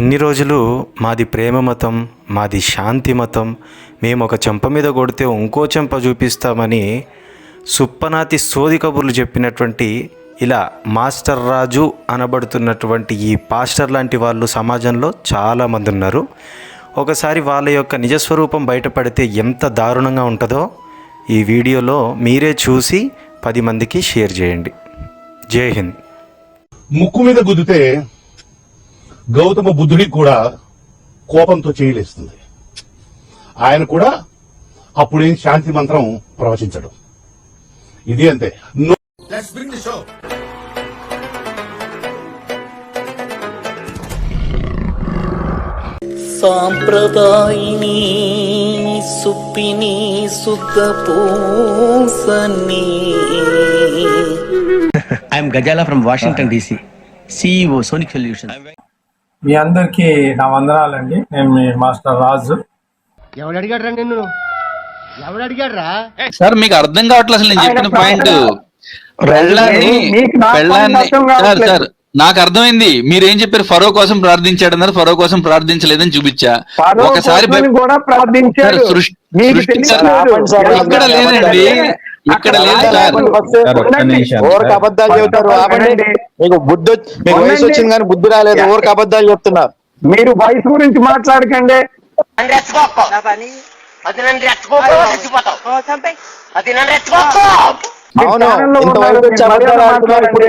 ఇన్ని రోజులు మాది ప్రేమ మతం మాది శాంతి మతం మేము ఒక చెంప మీద కొడితే ఇంకో చెంప చూపిస్తామని సుప్పనాతి సోది కబుర్లు చెప్పినటువంటి ఇలా మాస్టర్ రాజు అనబడుతున్నటువంటి ఈ పాస్టర్ లాంటి వాళ్ళు సమాజంలో చాలామంది ఉన్నారు ఒకసారి వాళ్ళ యొక్క నిజస్వరూపం బయటపడితే ఎంత దారుణంగా ఉంటుందో ఈ వీడియోలో మీరే చూసి పది మందికి షేర్ చేయండి జై హింద్ ముక్కు మీద గుద్దితే గౌతమ బుద్ధుడికి కూడా కోపంతో చేయలేస్తుంది ఆయన కూడా అప్పుడేం శాంతి మంత్రం ప్రవచించడం ఇది అంతే సాంప్రదాయిని సుప్పిని సుఖపూసని ఐఎమ్ గజాల from Washington DC CEO sonic solution మీ అందరికి నా వందనాలండి నేను మీ మాస్టర్ రాజు ఎవడు అడిగాడు రా నిన్ను ఎవడు అడిగాడు రా సార్ మీకు అర్థం కావట్లేదు అసలు నేను చెప్పిన పాయింట్ పెళ్ళాన్ని పెళ్ళాన్ని సార్ సార్ నాకు అర్థమైంది మీరు ఏం చెప్పారు ఫరో కోసం ప్రార్థించాడన్నారు ఫరో కోసం ప్రార్థించలేదని చూపించా ఒకసారి ఇక్కడ లేదండి ఇక్కడ లేదు అబద్ధాలు చెబుతారు మీకు బుద్ధి మీకు వయసు వచ్చింది కానీ బుద్ధి రాలేదు ఓరికి అబద్ధాలు చెప్తున్నారు మీరు వయసు గురించి మాట్లాడకండి అవును ఇంత వయసు వచ్చి అబద్ధాలు ఆడుతున్నారు ఇప్పుడు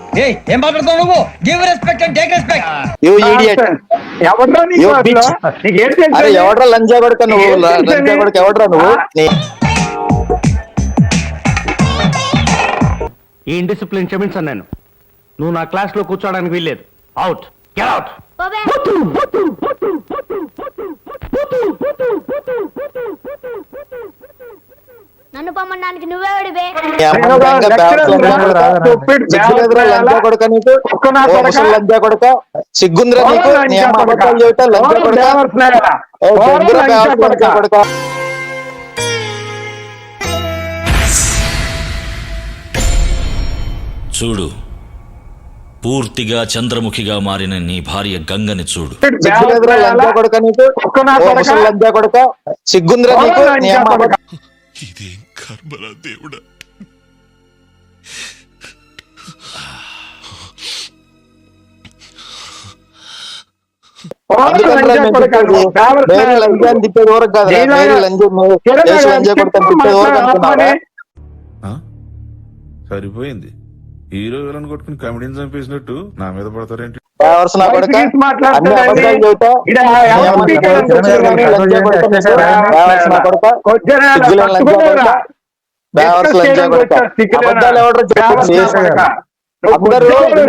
ఏం మాట్లాడుతావు నువ్వు give respect and take respect you idiot ఎవడ్రా నీకు తెలుసు అరే ఎవడ్రా లంజా నువ్వు లంజా కొడక ఎవడ్రా నువ్వు ఈ ఇండిసిప్లిన్ క్షమించాను నేను నువ్వు నా క్లాస్ లో కూర్చోడానికి వీల్లేదు అవుట్ గెట్ అవుట్ నన్ను పొమ్మడానికి నువ్వే ఓడివే లంజా చూడు పూర్తిగా చంద్రముఖిగా మారిన నీ భార్య గంగని చూడు సిగ్గుంద్ర నీకు ఇదేం కర్మరా దేవుడా తిప్పేది వరకు సరిపోయింది హీరో విలన్ కొట్టుకుని కామెడీని చంపేసినట్టు నా మీద పడతారేంటి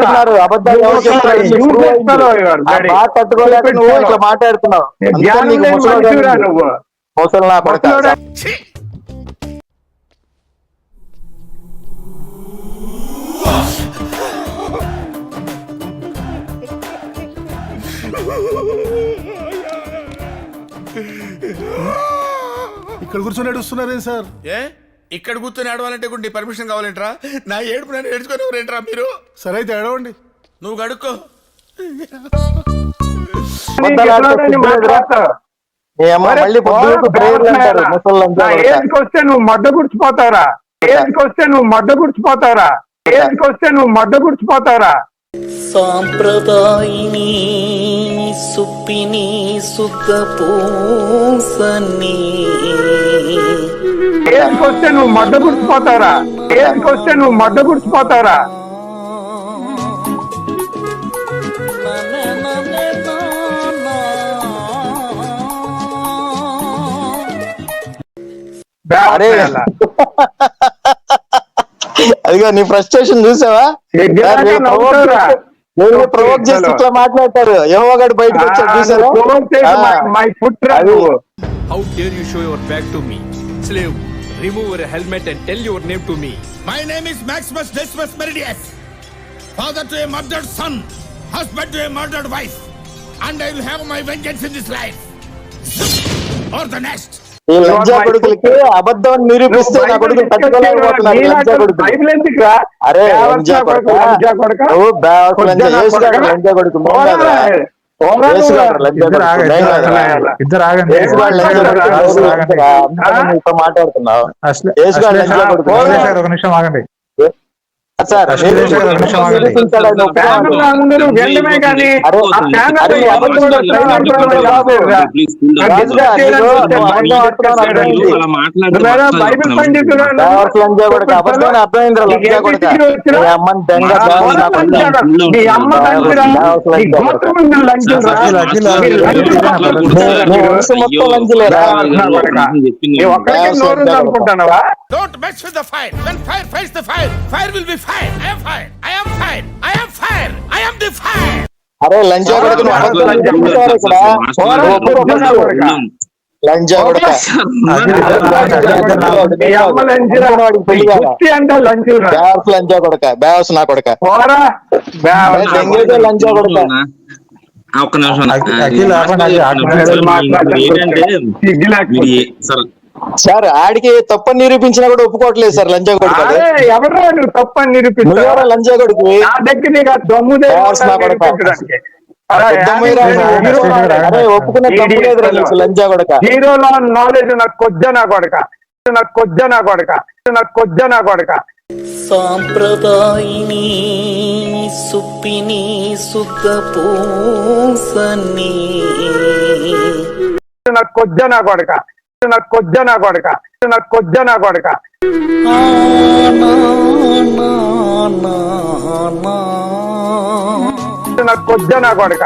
అందరూ అబద్ధాలు నువ్వు ఇట్లా మాట్లాడుతున్నావు ముసలి నా పడతా ఇక్కడ కూర్చొని ఏడుస్తున్నారే సార్ ఏ ఇక్కడ కూర్చొని ఏడవాలంటే కూడా నీ పర్మిషన్ కావాలంటరా నా ఏడుపు నన్ను ఏడుచుకొని ఎవరేంట్రా మీరు సరే అయితే ఏడవండి నువ్వు కడుక్కో నువ్వు మడ్డ గుర్చిపోతారా ఏజ్కి వస్తే నువ్వు మడ్డ గుర్చిపోతారా వస్తే నువ్వు మడ్డ గుడిచిపోతావురా సాంప్రదాయిని సుప్పిని సుఖపూసని ఏజ్కి వస్తే నువ్వు మడ్డ గుడిచిపోతావురా ఏజ్కి వస్తే నువ్వు మడ్డ గుడిచిపోతావురా అరే అదిగో నీ ఫ్రస్ట్రేషన్ చూసావా నేను ప్రొవోక్ చేసి ఇట్లా మాట్లాడతారు యహోవాగాడు బయటకు వచ్చాడు చూసారు how dare you show your back to me slave remove your helmet and tell your name to me my name is Maximus డెస్మస్ Meridius father to A murdered sun husband to A murdered wife and I will have my vengeance in this life or the next కొడుకులకి అబద్ధం నిరూపిస్తే నా కొడుకు కొడుకు మాట్లాడుతున్నావు ఒక నిమిషం ఆగండి Don't mess with the fire. When fire fights the fire, fire will be చెప్తున్నావు సైలెంట్ బాబు. రాజుగా, నీకు నువ్వు అబద్ధం ఆడుతున్నావు అని అర్థమైంది. నువ్వేదో బైబిల్ పండితుడు బ్యావస్ లంజా కొడుకు అబద్ధం అర్థమైందిరా లంజా కొడుక నీ అమ్మని దెంగ బ్యావస్ నా కొడుకు. నీ అమ్మ లంచురా నీ గోత్రం ఉంది లంచురా నీ లంచురా. నీ వంశం మొత్తం లంజులేరా నీ ఒక్కడికే నోరు ఉంది అనుకుంటున్నావా Don't mess with the fire. When fire fights the fire, fire will be fire. I am fire. I am fire. I am fire. I am the fire. అరే లంజా కొడుకు నువ్వు అబద్ధం చెప్తారు ఇక్కడ నువ్వు ఒప్పుకోకూడదు. లంజా కొడుక నీ అమ్మ లంచురా వాడికి పెళ్లి కాదా? కుర్చీ అంటే లంచురా బ్యావస్ లంజా కొడుక బ్యావస్ నా కొడుక పోరా అరే, దెంగేదే లంజా కొడుక ఒక్క నిమిషం ఏంటంటే సార్ సార్ ఆడికి తప్పని నిరూపించినా కూడా ఒప్పుకోవట్లేదు సార్ లంజా కొడుకు ఎవరు నువ్వు తప్పని నిరూపించా లంజా కొడుకు దగ్గర ఒప్పుకున్న హీరోలో నాలెడ్జ్ నాకు కొద్ది నా కొడక నాకు కొద్ది నా కొడక నాకు కొద్ది నా కొడక సాంప్రదాయిని సుప్పిని సుఖ పూసని నాకు కొద్ది నా కొడక నా కొద్ద నా కొడక నా కొద్ద నా కొడక నా కొద్ద నా కొడక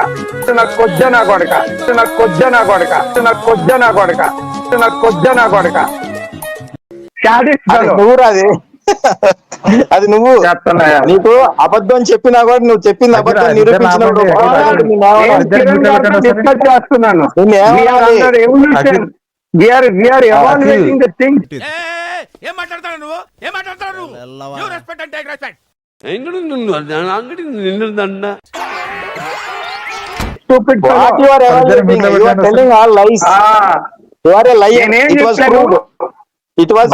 నా కొద్ద నా కొడక నా కొద్ద నా కొడక నా కొద్ద నా కొడక నా కొద్ద నా కొడక నువ్వు రాది అది నువ్వు నీకు అబద్ధం చెప్పినా కూడా నువ్వు చెప్పింది అబద్ధం నిరూపించినప్పుడు చేస్తున్నాను we are we are evaluating the thing ఏం మాట్లాడతాడు నువ్వు ఏం మాట్లాడతాడు నువ్వు యు రెస్పెక్ట్ ఇట్ వాస్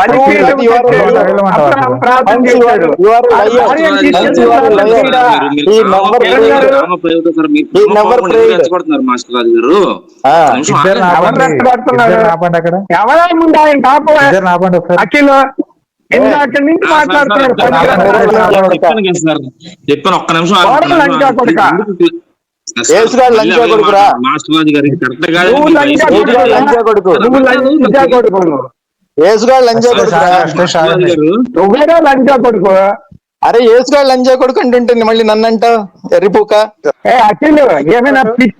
చెప్పాను ఒక్క నిమిషం మాస్టర్ గారికి కరెక్ట్ గా నువ్వేరా లంజా కొడుకు అరే ఏసుగాడు లంజా కొడుకు అంటుంటే మళ్ళీ నన్ను అంటావు ఎర్రిపోక ఏ ఏమైనా పిచ్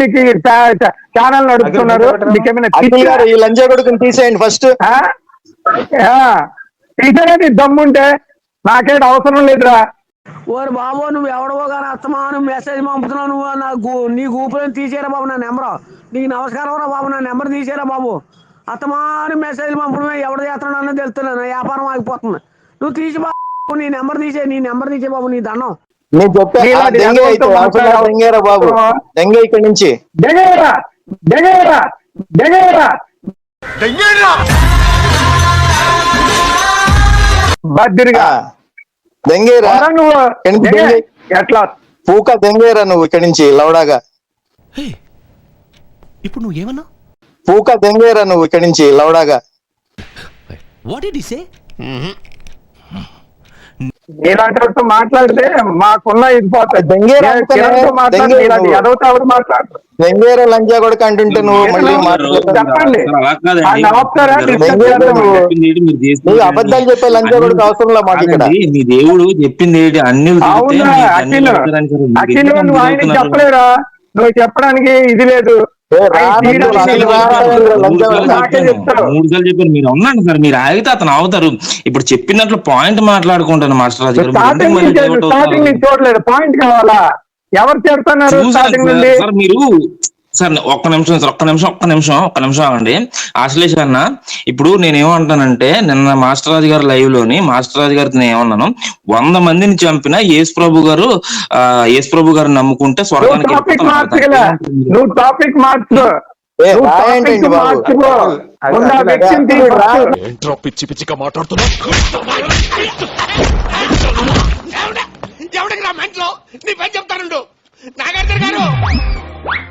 మీకు ఛానల్ నడుపుతున్నారు మీకు ఏమైనా అఖిల్ గారు ఈ లంజా కొడుకుని తీసేయండి ఫస్ట్ తీసేయండి దమ్ముంటే నాకేంటి అవసరం లేదురా ఓరి బాబు నువ్వు ఎవడవో కానీ నువ్వు మెసేజ్ పంపుతున్నావు నువ్వు నాకు నీ గూపులను తీసేరా బాబు నా నెంబర్ నీకు నమస్కారం రా బాబు నా నెంబర్ తీసేరా బాబు అత్తమారు మెసేజ్ పంపడమే ఎవడు చేస్తున్నానో తెలుస్తున్నాను వ్యాపారం ఆగిపోతుంది నువ్వు తీసి బాబు నీ నెంబర్ తీసే నీ నెంబర్ తీసే బాబు నీ దండం నేను చెప్పాను బాబు దెంగే నుంచి ఎట్లా పూక దెంగేరా నువ్వు ఇక్కడి నుంచి లౌడాగా ఇప్పుడు నువ్వు ఏమన్నా పూక దెంగేరా నువ్వు ఇక్కడి నుంచి లౌడాగా వాట్ ఇట్ సే నీలాంటి మాట్లాడితే మాకున్న ఇది పోతుంది దెంగేరా లంజా కొడుకు అంటుంటే నువ్వు మళ్ళీ చెప్పండి నువ్వు అబద్ధాలు చెప్పే లంజా కొడుకు అవసరంలో మాకు ఇక్కడ నీ దేవుడు చెప్పింది ఏంటి అన్ని చెప్పలేరా నువ్వు చెప్పడానికి ఇది లేదు మూడు సార్లు చెప్పారు మీరు ఉన్నాను సార్ మీరు ఆగితే అతను అవుతారు ఇప్పుడు చెప్పినట్లు పాయింట్ మాట్లాడుకుంటాను మాస్టర్ రాజు గారు పాయింట్ కావాలా ఎవరు సార్ మీరు సార్ ఒక్క నిమిషం సార్ ఒక్క నిమిషం ఒక్క నిమిషం ఒక్క నిమిషం అండి ఆశ్లేష అన్న ఇప్పుడు నేను ఏమంటానంటే నిన్న మాస్టర్ రాజు గారు లైవ్ లోని మాస్టర్ రాజు గారితో నేను ఏమన్నాను వంద మందిని చంపిన యేసు ప్రభు గారు యేసు ప్రభు గారు నమ్ముకుంటే స్వర్గానికి నువ్వు టాపిక్ మార్చు పిచ్చి పిచ్చిగా నీ పని నాగార్జున గారు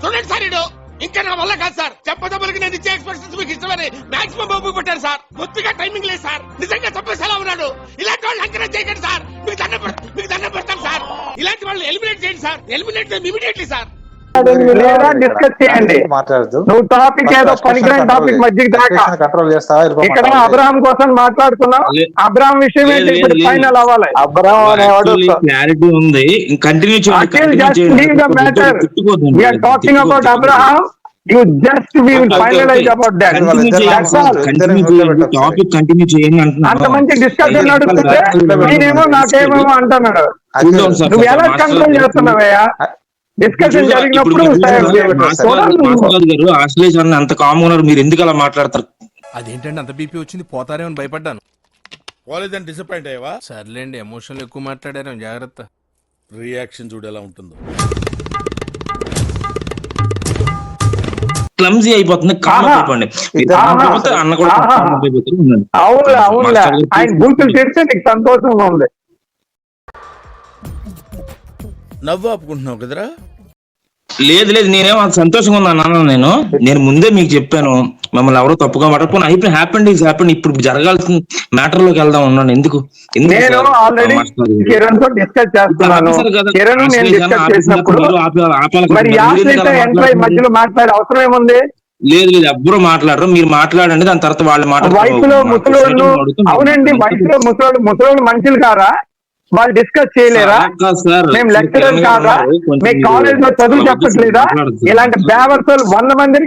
చూడండి సార్ ఇడు ఇంకా నా వల్ల కాదు సార్ చెప్పదమ్మలకి నేను ఇచ్చే ఎక్స్ప్రెషన్స్ మీకు ఇష్టమని మాక్సిమం బాబు పెట్టారు సార్ గుర్తుగా టైమింగ్ లేదు సార్ నిజంగా చెప్పేసి ఎలా ఉన్నాడు ఇలాంటి వాళ్ళు ఎంకరేజ్ చేయకండి సార్ మీకు దండం మీకు దండం పెడతాను సార్ ఇలాంటి వాళ్ళు ఎలిమినేట్ చేయండి sir eliminate immediately sir discuss చేయండి నువ్వు టాపిక్ ఏదో పనికిరాని టాపిక్ కంట్రోల్ ఇక్కడ అబ్రహం కోసం మాట్లాడుతున్నాం అబ్రహం విషయం ఫైనల్ అవ్వాలి అనేవాడు క్లారిటీ ఉంది కంటిన్యూ చేయండి టాకింగ్ అబౌట్ జస్ట్ అబౌట్ అంత మంచి నువ్వు ఎలా కంట్రోల్ చేస్తున్నావయ్యా డిస్కషన్ జరిగినప్పుడు ఆశ్లేషణ అంత కామన్ మీరు ఎందుకు అలా మాట్లాడతారు అదేంటండి అంత బీపీ వచ్చింది అని భయపడ్డాను పోలేదని డిసప్పాయింట్ అయ్యావా సర్లేండి ఎమోషన్ ఎక్కువ మాట్లాడారు జాగ్రత్త రియాక్షన్ చూడు ఉంటుందో క్లమ్జీ అయిపోతుంది కామన్ అయిపోండి అన్న కూడా అవునులే అవునులే ఆయన గుర్తులు తెరిస్తే నీకు సంతోషంగా ఉంది నవ్వు ఆపుకుంటున్నావు కదరా లేదు లేదు నేనేమో అంత సంతోషంగా ఉన్నాను అన్నాను నేను నేను ముందే మీకు చెప్పాను మమ్మల్ని ఎవరో తప్పుగా పడకపోయినా అయిపోయి హ్యాపీ ఇస్ హ్యాపీ ఇప్పుడు జరగాల్సిన మ్యాటర్ లోకి వెళ్దాం ఉన్నాను ఎందుకు లేదు లేదు ఎవ్వరు మాట్లాడరు మీరు మాట్లాడండి దాని తర్వాత వాళ్ళు మాట్లాడారు అవునండి వయసులో మనుషులు కారా వాళ్ళు డిస్కస్ చేయలేరా మేము లెక్చరర్ కాదా మేము కాలేజ్ లో చదువు చెప్పట్లేదా ఇలాంటి బ్యావర్సల్ వంద మందిని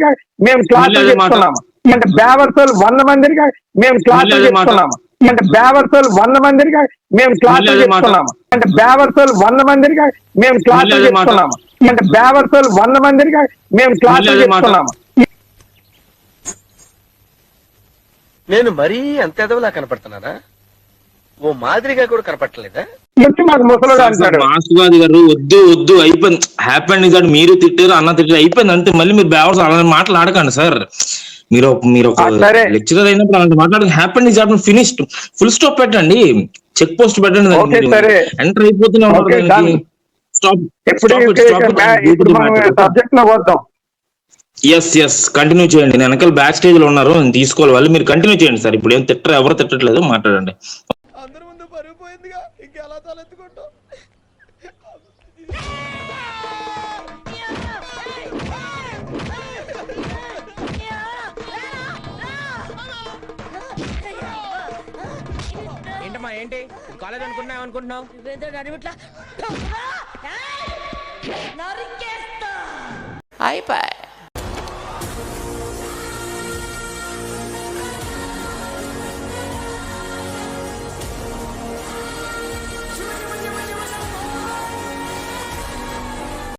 మేము క్లాస్ చెప్తున్నాము ఇలాంటి బ్యావర్సల్ వంద మందిని మేము క్లాస్ చెప్తున్నాము అంటే బ్యావర్సల్ వంద మందిని మేము క్లాస్ చెప్తున్నాము అంటే బ్యావర్సల్ వంద మందిని మేము క్లాస్ చెప్తున్నాము అంటే బ్యావర్సల్ వంద మందిని మేము క్లాస్ చెప్తున్నాము నేను మరీ అంత ఎదవలా కనపడుతున్నానా ఓ మాదిరిగా కూడా కనపట్టలేదా మాస్వాది గారు వద్దు వద్దు అయిపోయింది హ్యాపీ కాదు మీరు తిట్టారు అన్న తిట్టారు అయిపోయింది అంతే మళ్ళీ మీరు బ్యావర్స్ అలాంటి మాటలు ఆడకండి సార్ మీరు మీరు ఒక లెక్చరర్ అయినప్పుడు అలాంటి మాట్లాడకండి happy job finished full stop పెట్టండి చెక్ పోస్ట్ పెట్టండి ఎంటర్ అయిపోతూనే ఎస్ ఎస్ కంటిన్యూ చేయండి నేను వెనకాల బ్యాక్ స్టేజ్ లో ఉన్నారు తీసుకోవాలి వాళ్ళు మీరు కంటిన్యూ చేయండి సార్ ఇప్పుడు ఏం తిట్టరు ఎవరు తిట్టట్లేదు మాట్లాడండి తలెత్తిందిగా ఇంకెలా తలెత్తుకుంటావు ఏంటమ్మా ఏంటి కాలేజ్ అనుకున్నావు అనుకుంటున్నావు అయిపోయి